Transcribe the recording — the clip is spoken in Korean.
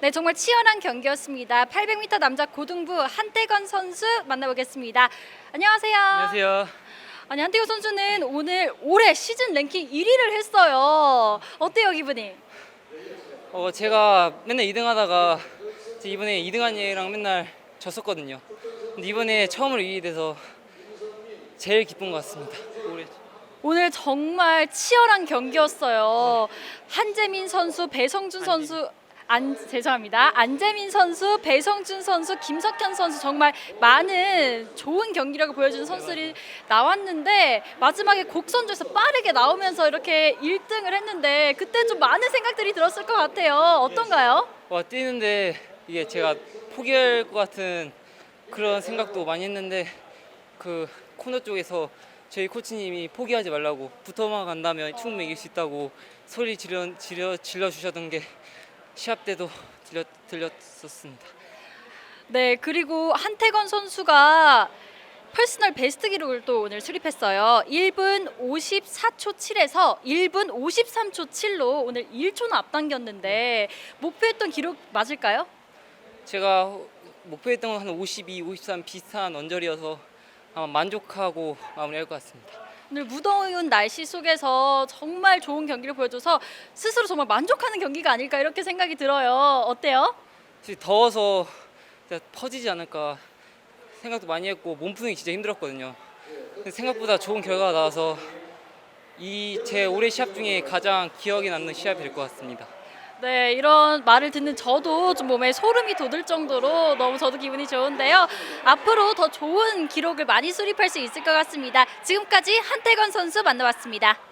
네, 정말 치열한 경기였습니다. 800m 남자 고등부 한태건 선수 만나보겠습니다. 안녕하세요. 안녕하세요. 아니 한태건 선수는 오늘 올해 시즌 랭킹 1위를 했어요. 어때요 기분이? 어, 제가 맨날 2등 하다가 이번에 2등한 얘랑 맨날 졌었거든요. 근데 이번에 처음으로 2위 돼서 제일 기쁜 것 같습니다. 올해. 오늘 정말 치열한 경기였어요. 한재민 선수, 배성준 선수, 안 죄송합니다. 안재민 선수, 배성준 선수, 김석현 선수 정말 많은 좋은 경기력을 보여준 선수들이 나왔는데 마지막에 곡선주에서 빠르게 나오면서 이렇게 1등을 했는데 그때 좀 많은 생각들이 들었을 것 같아요. 어떤가요? 와 뛰는데 이게 제가 포기할 것 같은 그런 생각도 많이 했는데 그 코너 쪽에서 저희 코치님이 포기하지 말라고 붙어만 간다면 충분히 이길 수 있다고 소리 지르, 지르, 질러 주셨던 게 시합 때도 들렸, 들렸었습니다. 네, 그리고 한태건 선수가 퍼스널 베스트 기록을 또 오늘 수립했어요. 1분 54초 7에서 1분 53초 7로 오늘 1초는 앞당겼는데 목표했던 기록 맞을까요? 제가 목표했던 건 한 52, 53 비슷한 언저리여서 아마 만족하고 마무리할 것 같습니다. 오늘 무더운 날씨 속에서 정말 좋은 경기를 보여줘서 스스로 정말 만족하는 경기가 아닐까 이렇게 생각이 들어요. 어때요? 더워서 퍼지지 않을까 생각도 많이 했고 몸 푸는 게 진짜 힘들었거든요. 생각보다 좋은 결과가 나와서 이 제 올해 시합 중에 가장 기억에 남는 시합이 될 것 같습니다. 네, 이런 말을 듣는 저도 좀 몸에 소름이 돋을 정도로 너무 저도 기분이 좋은데요. 앞으로 더 좋은 기록을 많이 수립할 수 있을 것 같습니다. 지금까지 한태건 선수 만나봤습니다.